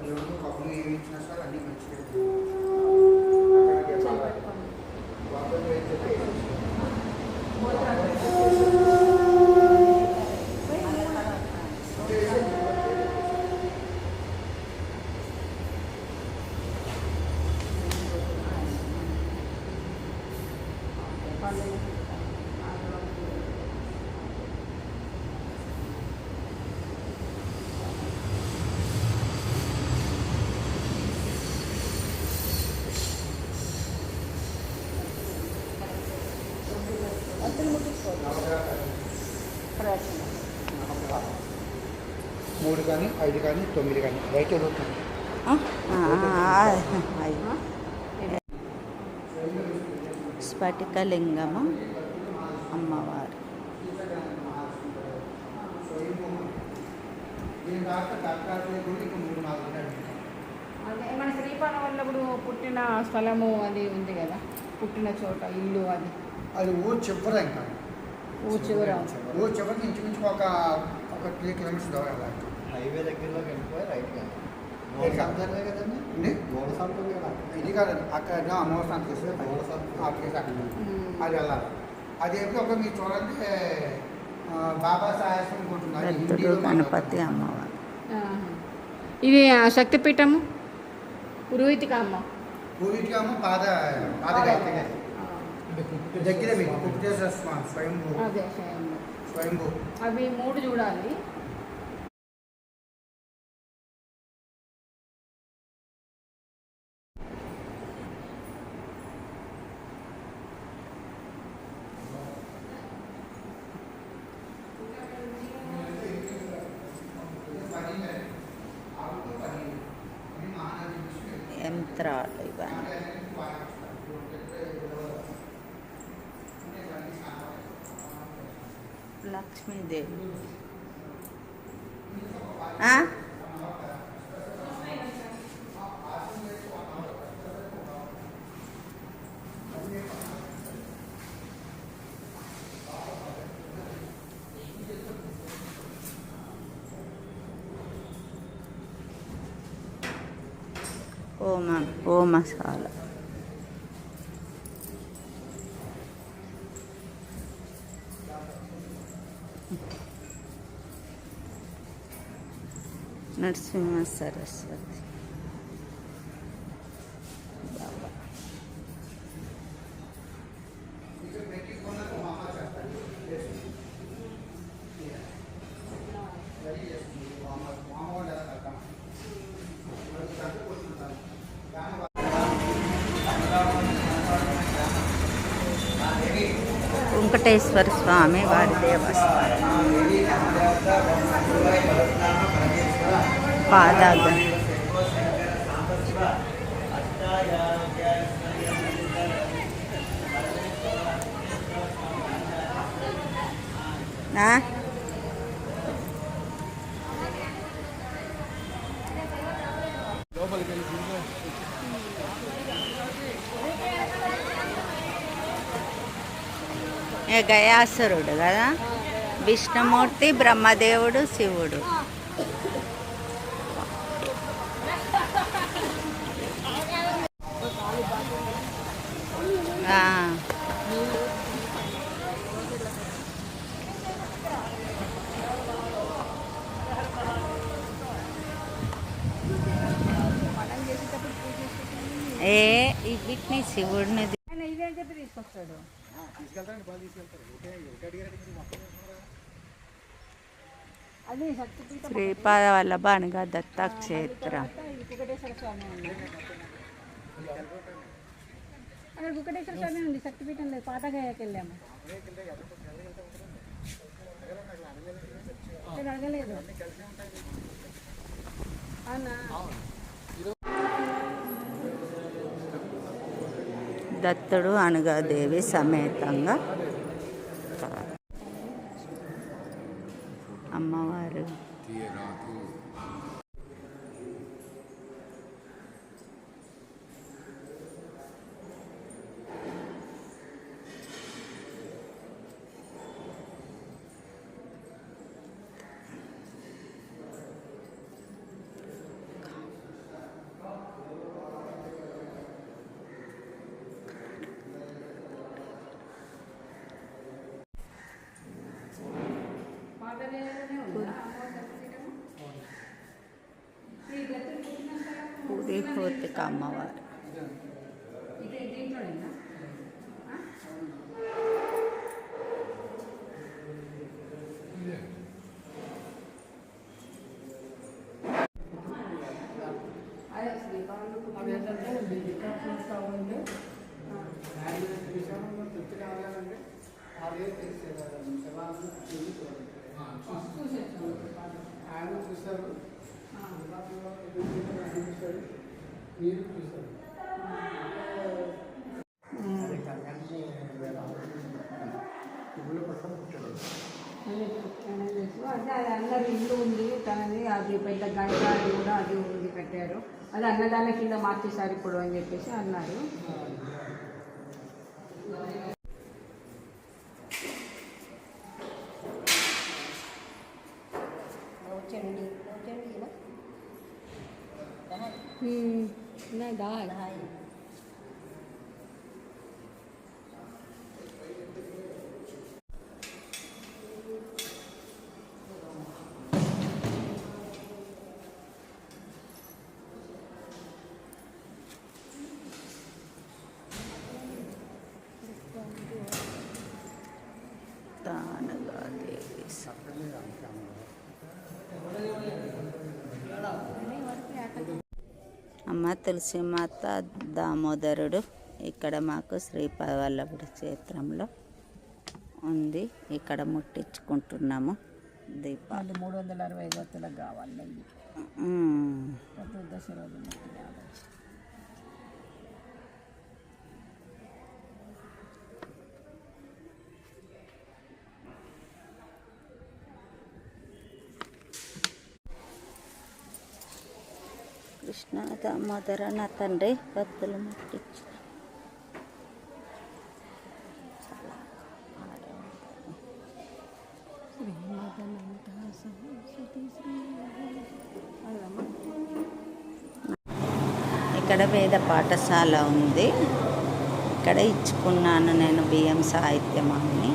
దేవుడు కప్పులు ఏమి ఇచ్చినా సార్ అన్నీ మంచిగా మూడు కానీ ఐదు కానీ తొమ్మిది కానీ. రైట్ అయ్. స్ఫటికలింగము? అమ్మవారు. మన శ్రీపాలం వల్లప్పుడు పుట్టిన స్థలము అది ఉంది కదా? పుట్టిన చోట ఇల్లు అది. అది ఊరు చివర ఇంకా. ఊ చివర. ఊరు చివరికి ఇంచుమించు ఒక ఒక త్రీ కిలోమీటర్స్ దూరం వెళ్ళాలి హైవే దగ్గరలోకి వెళ్ళిపోయి రైట్. సంతలే కదండి? మూల సంతం ఇది కాదు అక్కడ ప్లేస్ అక్కడ ఉంది. ఉమ్. అది వెళ్ళాలి. అది ఎప్పుడు ఒక మీరు చూడండి బాబా సాహసం గణపతి అమ్మవారు. ఇది శక్తిపీఠము? పురోహితిక అమ్మ? పూర్వీకి ఏమో పాద పాద గాయత్రి గారు. దగ్గర మీకు స్వామి స్వయంభూ అదే స్వయంభూ. స్వయంభూ అవి మూడు చూడాలి యంత్రాలు ఇవన్నీ లక్ష్మీదేవి ఆ? హోమ హోమశాల నరసింహ సరస్వతి బాబా వెంకటేశ్వర స్వామి వారి దేవస్థానం పాదాగ గయాసురుడు కదా? విష్ణుమూర్తి బ్రహ్మదేవుడు శివుడు. ఏ ఈ వీటిని శివుడిని ఇదేం చెప్పి తీసుకొస్తాడు. శ్రీపాద వల్లభ అనగా దత్తాక్షేత్రం. అక్కడ కుకటేశ్వర స్వామి ఉంది శక్తిపీఠం లేదు పాతగాయకి వెళ్ళాము. అడగలేదు. అవునా దత్తుడు అనగా దేవి సమేతంగా. అమ్మవారు. భూతిక అమ్మవారు. అందరి ఇల్లు ఉంది. తనది అది పెద్ద గంట కూడా అది ఉంది కట్టారు. అది అన్నదాన కింద మార్చేశారు ఇప్పుడు అని చెప్పేసి అన్నారు. ना అమ్మ తులసిమాత దామోదరుడు ఇక్కడ మాకు శ్రీపవల్లభుడి క్షేత్రంలో ఉంది. ఇక్కడ ముట్టించుకుంటున్నాము దీపాలు. మూడు వందల అరవై గొత్తులకు కావాలి. చతుర్దశి రోజు కృష్ణ దామోదర నా తండ్రి భక్తులు ముట్టించు ఇక్కడ వేద పాఠశాల ఉంది. ఇక్కడ ఇచ్చుకున్నాను నేను బియ్యం సాహిత్యమాన్ని.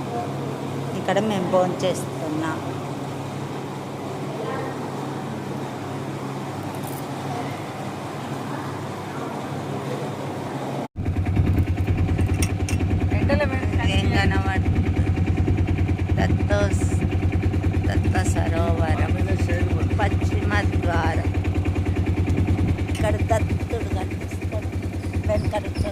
ఇక్కడ మేము భోంచేస్తున్నాం ఏం కనబడుతుంది దత్తో దత్త సరోవరం పశ్చిమ ద్వారం ఇక్కడ దత్తుడు కనిపిస్తాడు వెనక నుంచి